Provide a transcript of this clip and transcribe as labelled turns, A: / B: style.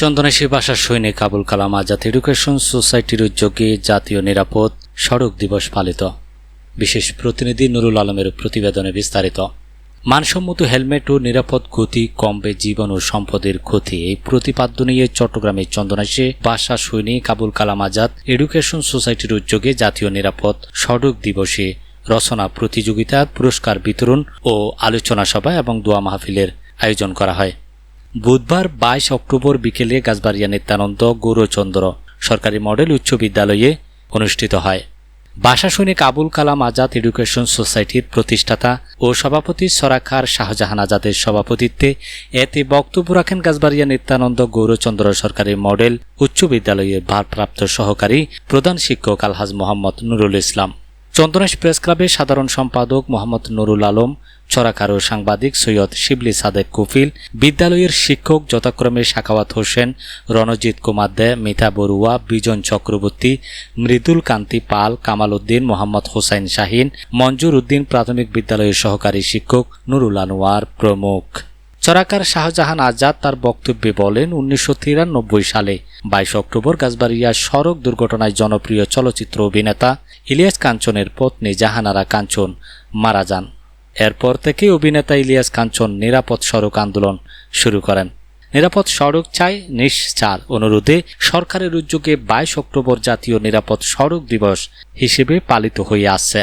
A: চন্দনেশী ভাষার সৈনিক আবুল কালাম আজাদ এডুকেশন সোসাইটির উদ্যোগে জাতীয় নিরাপদ সড়ক দিবস পালিত। বিশেষ প্রতিনিধি নুরুল আলমের প্রতিবেদনে বিস্তারিত। মানসম্মত হেলমেট ও নিরাপদ গতি কমবে জীবন ও সম্পদের ক্ষতি। এই প্রতিপাদ্য নিয়ে চট্টগ্রামের চন্দনাশে বাসা সৈনিক আবুল কালাম আজাদ এডুকেশন সোসাইটির উদ্যোগে জাতীয় নিরাপদ সড়ক দিবসে রচনা প্রতিযোগিতা, পুরস্কার বিতরণ ও আলোচনা সভা এবং দোয়া মাহফিলের আয়োজন করা হয়। বুধবার বাইশ অক্টোবর বিকেলে গাছবাড়িয়া নিত্যানন্দ গৌরচন্দ্র সরকারি মডেল উচ্চ বিদ্যালয়ে অনুষ্ঠিত হয়। বাসা সৈনিক আবুল কালাম আজাদ এডুকেশন সোসাইটির প্রতিষ্ঠাতা ও সভাপতি সরাখার শাহজাহান আজাদের সভাপতিত্বে এতে বক্তব্য রাখেন গাছবাড়িয়া নিত্যানন্দ গৌরচন্দ্র সরকারি মডেল উচ্চ বিদ্যালয়ের ভারপ্রাপ্ত সহকারী প্রধান শিক্ষক আলহাজ মোহাম্মদ নুরুল ইসলাম। চন্দনেশ প্রেস ক্লাবের সাধারণ সম্পাদক মোহাম্মদ নুরুল আলম ছড়াকারো সাংবাদিক সৈয়দ শিবলি সাদেক কুফিল, বিদ্যালয়ের শিক্ষক যথাক্রমে শাখাওয়াত হোসেন, রণজিৎ কুমার দে মিতা বড়ুয়া, বিজন চক্রবর্তী, মৃদুল কান্তি পাল, কামাল উদ্দিন, মোহাম্মদ হোসাইন শাহিন, মঞ্জুর উদ্দিন প্রাথমিক বিদ্যালয়ের সহকারী শিক্ষক নুরুল আনোয়ার প্রমুখ। চরাকার শাহজাহান আজাদ তার বক্তব্যে বলেন, উনিশশো তিরানব্বই সালে বাইশ অক্টোবর গাছবাড়িয়া সড়ক দুর্ঘটনায় জনপ্রিয় চলচ্চিত্র অভিনেতা ইলিয়াস কাঞ্চনের পত্নী জাহানারা কাঞ্চন মারা যান। এরপর থেকে অভিনেতা ইলিয়াস কাঞ্চন নিরাপদ সড়ক আন্দোলন শুরু করেন। নিরাপদ সড়ক চাই নিশ্চার অনুরোধে সরকারের উদ্যোগে বাইশ অক্টোবর জাতীয় নিরাপদ সড়ক দিবস হিসেবে পালিত হয়ে আসছে।